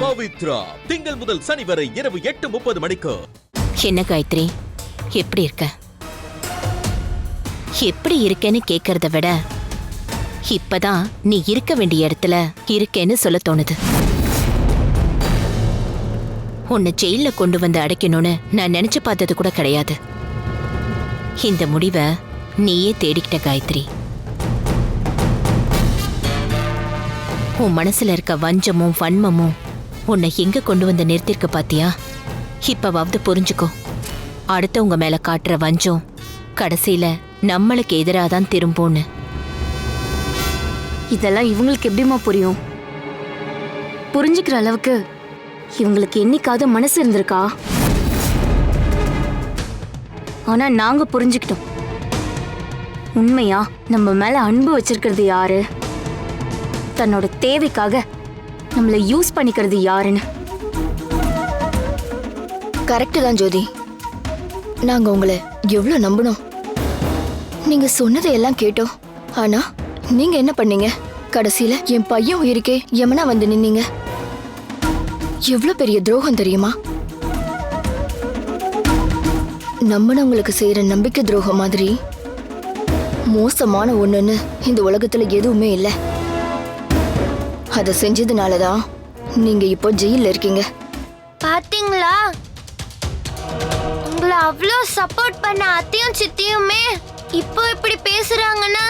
பவித்ரா திங்கள் முதல் சனி வரை இரவு எட்டு முப்பது மணிக்கு. என்ன காயத்ரி? எப்படி இருக்க? எப்படி இருக்கேன்னு கேக்குறத விட இப்பதான் நீ இருக்க வேண்டிய இடத்துல இருக்கேன்னு சொல்ல தோணுது. உன்னை ஜெயில கொண்டு வந்து அடைக்கணும்னு நான் நினைச்சு பார்த்தது கூட கிடையாது. இந்த முடிவை நீயே தேடிக்கிட்ட காயத்ரி. உன் மனசுல இருக்க வஞ்சமும் வன்மமும் உன்னை எங்க கொண்டு வந்து நிறுத்திருக்க பாத்தியா? இப்பவாவது புரிஞ்சுக்கோ. அடுத்தவங்க மேல காட்டுற வஞ்சம் கடைசியில நம்மளுக்கு எதிராக தான் திரும்பும்னு. இதெல்லாம் இவங்களுக்கு எப்படிம்மா புரியும்? புரிஞ்சுக்கிற அளவுக்கு இவங்களுக்கு என்னைக்காவது மனசு இருந்திருக்கா? ஆனா நாங்க புரிஞ்சுக்கிட்டோம். உண்மையா நம்ம மேல அன்பு வச்சிருக்கிறது யாரு? தன்னோட தேவைக்காக நம்மளை யூஸ் பண்ணிக்கிறது யாருன்னு? கரெக்டு தான் ஜோதி. நாங்கள் உங்களை எவ்வளோ நம்பினோம். நீங்கள் சொன்னதை எல்லாம் கேட்டோம். ஆனால் நீங்கள் என்ன பண்ணீங்க? கடைசியில் என் பையன் உயிருக்கே எமனா வந்து நின்னீங்க. எவ்வளோ பெரிய துரோகம் தெரியுமா? நம்பினவங்களுக்கு செய்கிற நம்பிக்கை துரோகம் மாதிரி மோசமான ஒன்றுன்னு இந்த உலகத்தில் எதுவுமே இல்லை. அதை செஞ்சதுனாலதான் நீங்க இப்போ ஜெயில இருக்கீங்க. பாத்தீங்களா? உங்களை அவ்வளோ சப்போர்ட் பண்ண அத்தையும் சித்தியுமே இப்போ இப்படி பேசுறாங்கன்னா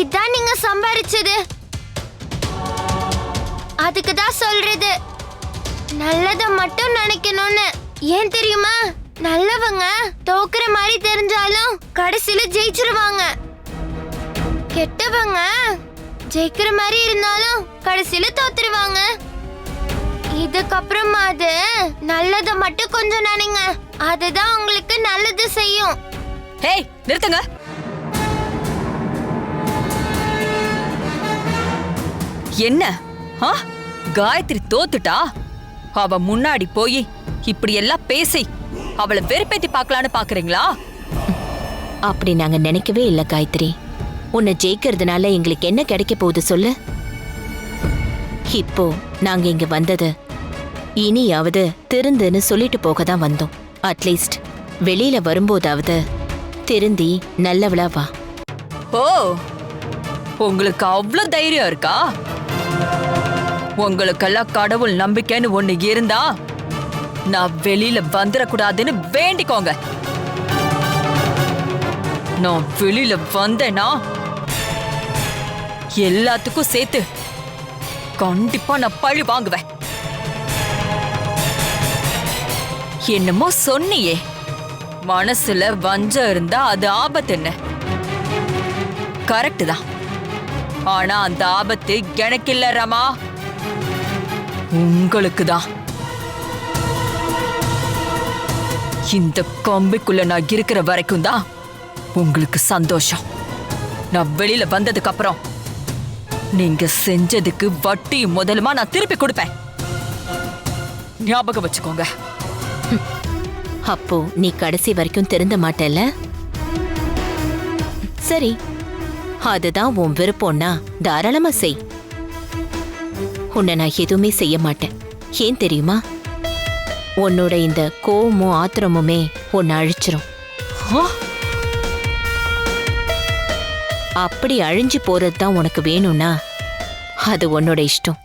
இதான் நீங்க சம்பாரிச்சது. அதுக்கு தான் சொல்றது. நல்லத மட்டும் நினைக்கணும்னு. ஏன் தெரியுமா? நல்லவங்க தோக்குற மாதிரி தெரிஞ்சாலும் கடைசியில ஜெயிச்சிருவாங்க. கெட்டவங்க ஜெயிக்கிற மாதிரி இருந்தாலும் கடைசியில தோத்துருவாங்க. இதுக்கப்புறமா அது நல்லத மட்டும் கொஞ்சம் நினைங்க. அதுதான் உங்களுக்கு நல்லது செய்யும். ஹேய் நிறுத்துங்க. என்ன? ஆ? காயத்ரி தோத்துட்டா? அவ முன்னாடி போய் இப்படி எல்லாம் பேசி அவளை வெறுப்பேத்தி பார்க்கலான்னு பாக்குறீங்களா அப்படி நாங்க நினைக்கவே இல்லை காயத்ரி. உன்னை ஜெயிக்கிறதுனால எங்களுக்கு என்ன கிடைக்க போகுது சொல்லு. இப்போ நாங்க இங்க வந்தது இனியாவது திருந்துன்னு சொல்லிட்டு போக தான் வந்தோம் அட்லீஸ்ட் வெளியில வரும்போதாவது திருந்தி நல்லவளா வா. ஓ உங்களுக்கு அவ்வளவு தைரியம் இருக்கா? உங்களுக்கெல்லாம் கடவுள் நம்பிக்கைன்னு ஒண்ணு இருந்தா நான் வெளியில வந்துடக்கூடாதுன்னு வேண்டிக்கோங்க. நான் வெளியில வந்தேனா எல்லாத்துக்கும் சேர்த்து கண்டிப்பா நான் பழி வாங்குவேன். என்னமோ சொன்னியே மனசுல வஞ்சம் இருந்தா அது ஆபத்து என்ன? கரெக்ட் தான். ஆனா அந்த ஆபத்து எனக்கு இல்ல ரமா. உங்களுக்கு தான். இந்த கம்பிக்குள்ள நான் இருக்கிற வரைக்கும் தான் உங்களுக்கு சந்தோஷம். நான் வெளியில வந்ததுக்கு அப்புறம் நீங்க செஞ்சதுக்கு வட்டி முதலுமா நான் திருப்பி கொடுப்பேன். ஞாபகம் வச்சுக்கோங்க. அப்போ நீ கடைசி வரைக்கும் திருந்த மாட்டல்ல? சரி. அதுதான் உன் விருப்பம்னா தாராளமா செய். உன்னை நான் எதுவுமே செய்ய மாட்டேன். ஏன் தெரியுமா? உன்னோட இந்த கோவமும் ஆத்திரமுமே உன்னை அழிச்சிரும்? அப்படி அழிஞ்சு போறது தான் உனக்கு வேணும்னா அது உன்னோட இஷ்டம்.